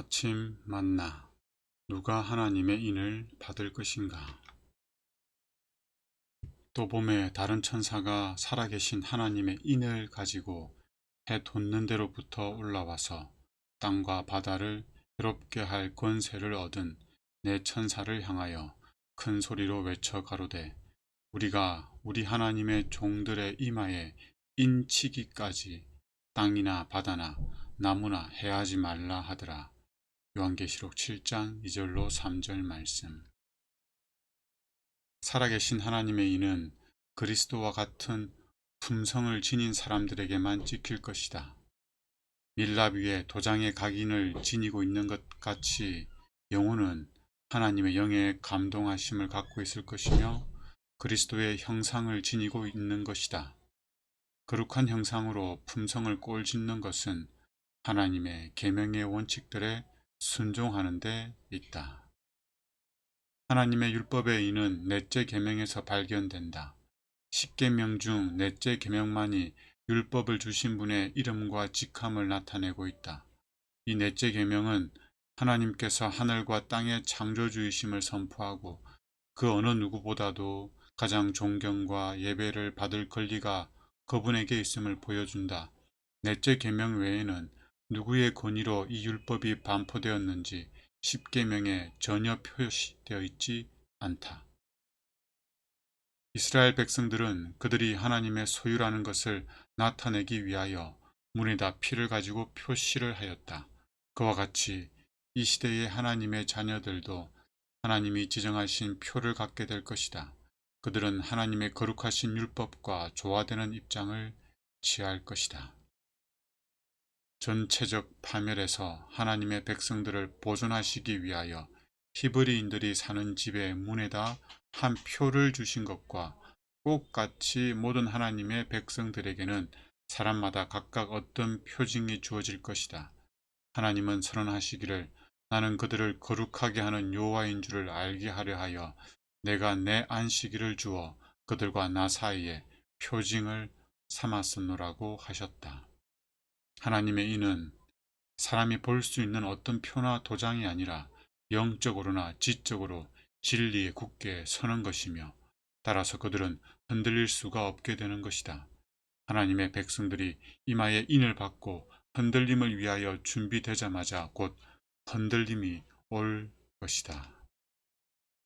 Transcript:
아침 만나 누가 하나님의 인을 받을 것인가? 또 봄에 다른 천사가 살아계신 하나님의 인을 가지고 해 돋는 데로부터 올라와서 땅과 바다를 괴롭게 할 권세를 얻은 내 천사를 향하여 큰 소리로 외쳐 가로되 우리가 우리 하나님의 종들의 이마에 인치기까지 땅이나 바다나 나무나 해하지 말라 하더라. 요한계시록 7장 2절로 3절 말씀. 살아계신 하나님의 이는 그리스도와 같은 품성을 지닌 사람들에게만 찍힐 것이다. 밀랍 위에 도장의 각인을 지니고 있는 것 같이 영혼은 하나님의 영의 감동하심을 갖고 있을 것이며 그리스도의 형상을 지니고 있는 것이다. 거룩한 형상으로 품성을 꼴짓는 것은 하나님의 계명의 원칙들에 순종하는 데 있다. 하나님의 율법의 인은 넷째 계명에서 발견된다. 십계명 중 넷째 계명만이 율법을 주신 분의 이름과 직함을 나타내고 있다. 이 넷째 계명은 하나님께서 하늘과 땅의 창조주이심을 선포하고 그 어느 누구보다도 가장 존경과 예배를 받을 권리가 그분에게 있음을 보여준다. 넷째 계명 외에는 누구의 권위로 이 율법이 반포되었는지 십계명에 전혀 표시되어 있지 않다. 이스라엘 백성들은 그들이 하나님의 소유라는 것을 나타내기 위하여 문에다 피를 가지고 표시를 하였다. 그와 같이 이 시대의 하나님의 자녀들도 하나님이 지정하신 표를 갖게 될 것이다. 그들은 하나님의 거룩하신 율법과 조화되는 입장을 취할 것이다. 전체적 파멸에서 하나님의 백성들을 보존하시기 위하여 히브리인들이 사는 집의 문에다 한 표를 주신 것과 똑같이 모든 하나님의 백성들에게는 사람마다 각각 어떤 표징이 주어질 것이다. 하나님은 선언하시기를 나는 그들을 거룩하게 하는 여호와인 줄을 알게 하려 하여 내가 내 안식일을 주어 그들과 나 사이에 표징을 삼았었노라고 하셨다. 하나님의 이는 사람이 볼 수 있는 어떤 표나 도장이 아니라 영적으로나 지적으로 진리에 굳게 서는 것이며 따라서 그들은 흔들릴 수가 없게 되는 것이다. 하나님의 백성들이 이마에 인을 받고 흔들림을 위하여 준비되자마자 곧 흔들림이 올 것이다.